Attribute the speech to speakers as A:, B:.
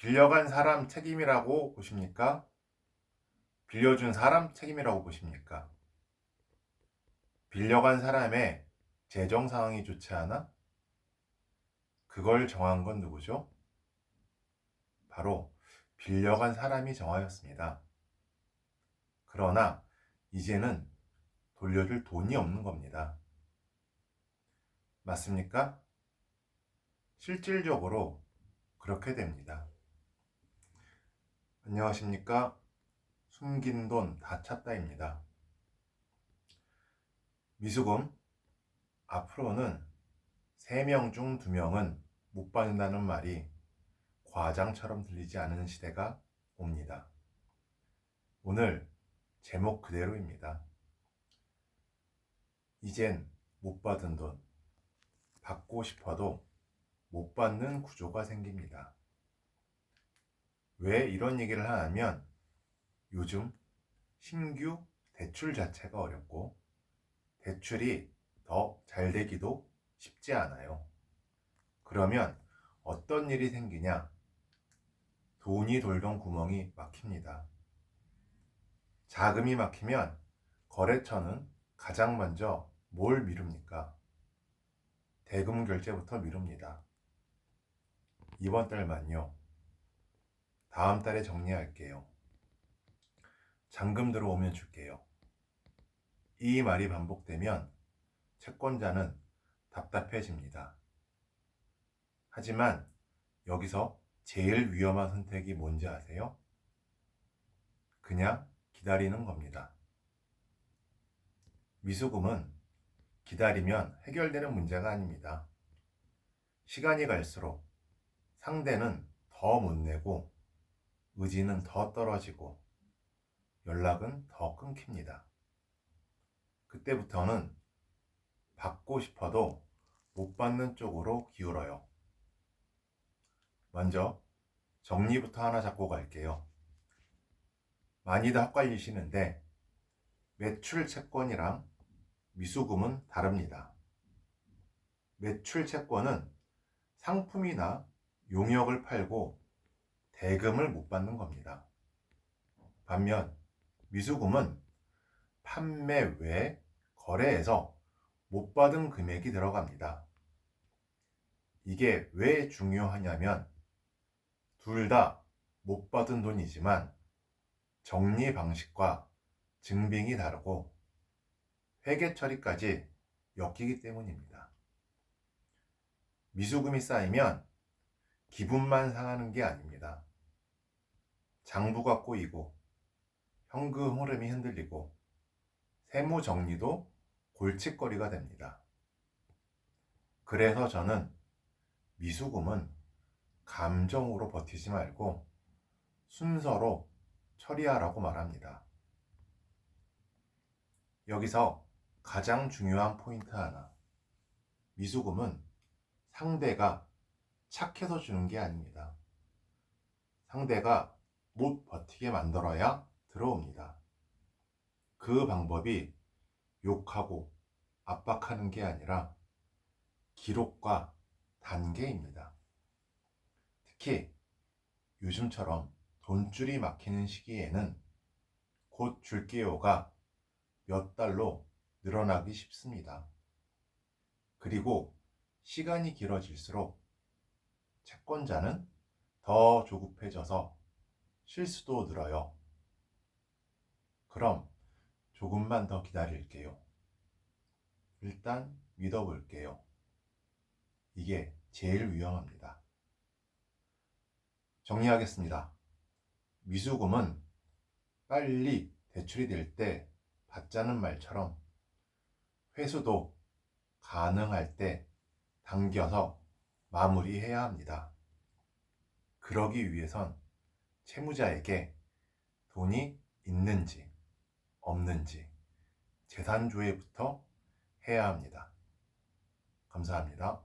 A: 빌려간 사람 책임이라고 보십니까? 빌려준 사람 책임이라고 보십니까? 빌려간 사람의 재정 상황이 좋지 않아? 그걸 정한 건 누구죠? 바로 빌려간 사람이 정하였습니다. 그러나 이제는 돌려줄 돈이 없는 겁니다. 맞습니까? 실질적으로 그렇게 됩니다. 안녕하십니까? 숨긴 돈 다 찾다입니다. 미수금 앞으로는 3명 중 2명은 못 받는다는 말이 과장처럼 들리지 않은 시대가 옵니다. 오늘 제목 그대로입니다. 이젠 못 받은 돈, 받고 싶어도 못 받는 구조가 생깁니다. 왜 이런 얘기를 하냐면 요즘 신규 대출 자체가 어렵고 대출이 더 잘 되기도 쉽지 않아요. 그러면 어떤 일이 생기냐? 돈이 돌던 구멍이 막힙니다. 자금이 막히면 거래처는 가장 먼저 뭘 미룹니까? 대금 결제부터 미룹니다. 이번 달만요. 다음 달에 정리할게요. 잔금 들어오면 줄게요. 이 말이 반복되면 채권자는 답답해집니다. 하지만 여기서 제일 위험한 선택이 뭔지 아세요? 그냥 기다리는 겁니다. 미수금은 기다리면 해결되는 문제가 아닙니다. 시간이 갈수록 상대는 더 못 내고 의지는 더 떨어지고 연락은 더 끊깁니다. 그때부터는 받고 싶어도 못 받는 쪽으로 기울어요. 먼저 정리부터 하나 잡고 갈게요. 많이들 헛갈리시는데 매출 채권이랑 미수금은 다릅니다. 매출 채권은 상품이나 용역을 팔고 대금을 못 받는 겁니다. 반면 미수금은 판매 외 거래에서 못 받은 금액이 들어갑니다. 이게 왜 중요하냐면 둘 다 못 받은 돈이지만 정리 방식과 증빙이 다르고 회계 처리까지 엮이기 때문입니다. 미수금이 쌓이면 기분만 상하는 게 아닙니다. 장부가 꼬이고 현금 흐름이 흔들리고 세무 정리도 골칫거리가 됩니다. 그래서 저는 미수금은 감정으로 버티지 말고 순서로 처리하라고 말합니다. 여기서 가장 중요한 포인트 하나. 미수금은 상대가 착해서 주는 게 아닙니다. 상대가 못 버티게 만들어야 들어옵니다. 그 방법이 욕하고 압박하는 게 아니라 기록과 단계입니다. 특히 요즘처럼 돈줄이 막히는 시기에는 곧 줄게요가 몇 달로 늘어나기 쉽습니다. 그리고 시간이 길어질수록 채권자는 더 조급해져서 실수도 늘어요. 그럼 조금만 더 기다릴게요. 일단 믿어볼게요. 이게 제일 위험합니다. 정리하겠습니다. 미수금은 빨리 대출이 될 때 받자는 말처럼 회수도 가능할 때 당겨서 마무리해야 합니다. 그러기 위해선 채무자에게 돈이 있는지 없는지 재산 조회부터 해야 합니다. 감사합니다.